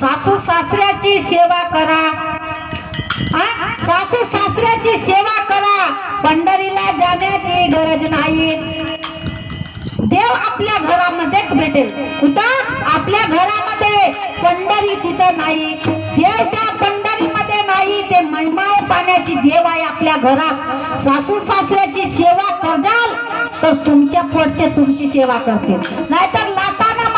सासू सासऱ्याची सेवा करा. सासू सासऱ्याची सेवा करा. पंढरीला जाण्याची गरज नाही. देव आपल्या घरामध्येच भेटेल. कुठं? आपल्या घरामध्ये. पंढरी तिथं नाही. देव त्या पंढरीमध्ये नाही. ते मैमाय पाण्याची देव आहे आपल्या घरात. सासू सासऱ्याची सेवा कराल तर तुमच्या पोटचे तुमची सेवा करतील. नाहीतर लाताना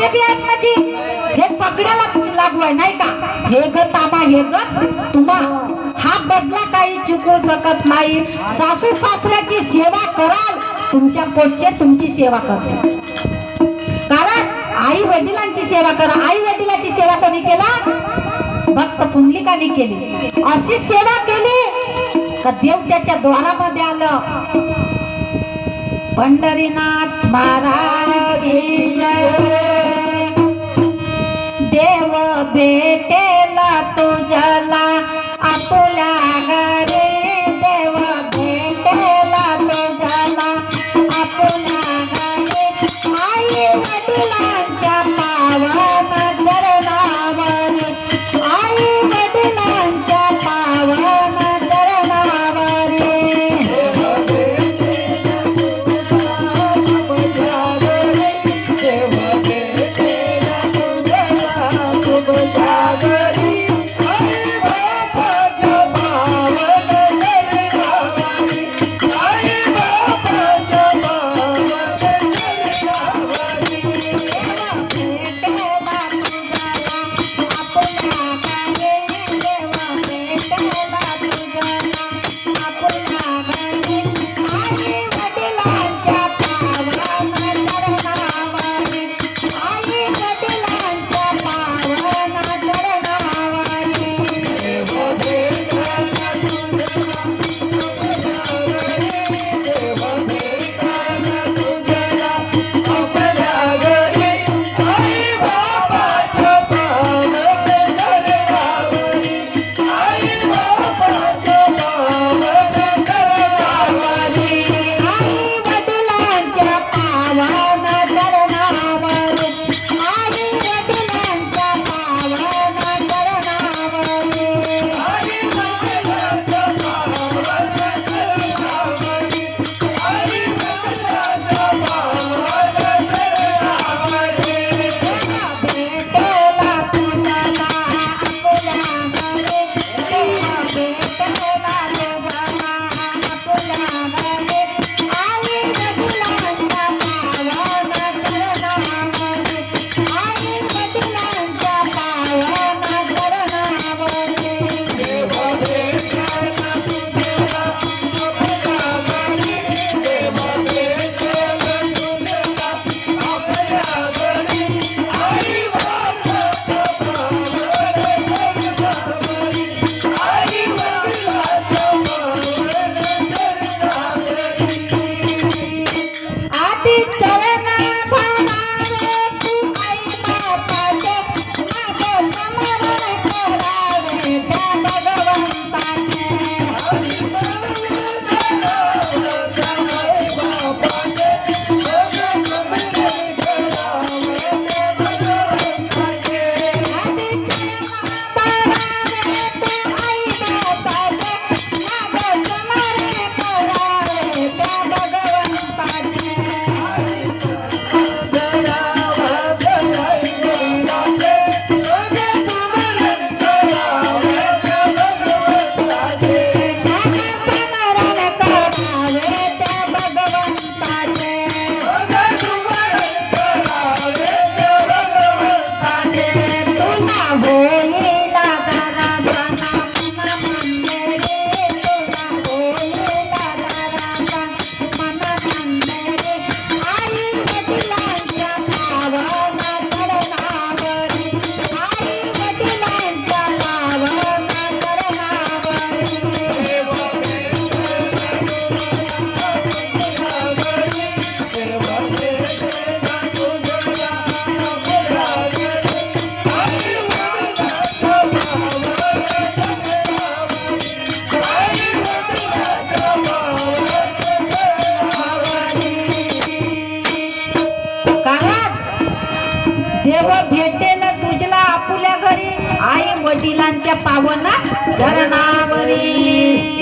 माझे बी आहेत माझी हे सगळ्याला लागू आहे नाही का? हे ग तामा हे ग तुम्हा हा बदला काही चुकू शकत नाही. सासू सासऱ्याची सेवा कराल. तुमच्या पोटचे तुमची सेवा करते कारण आई वडिलांची सेवा करा. आई वडिलांची सेवा कोणी केला? भक्त पुंडलिकाने केली. अशी सेवा केली का देव त्याच्या द्वारामध्ये आलं. पंढरीनाथ महाराज जय. देव भेटेला वडिलांच्या पावना चरणावरी.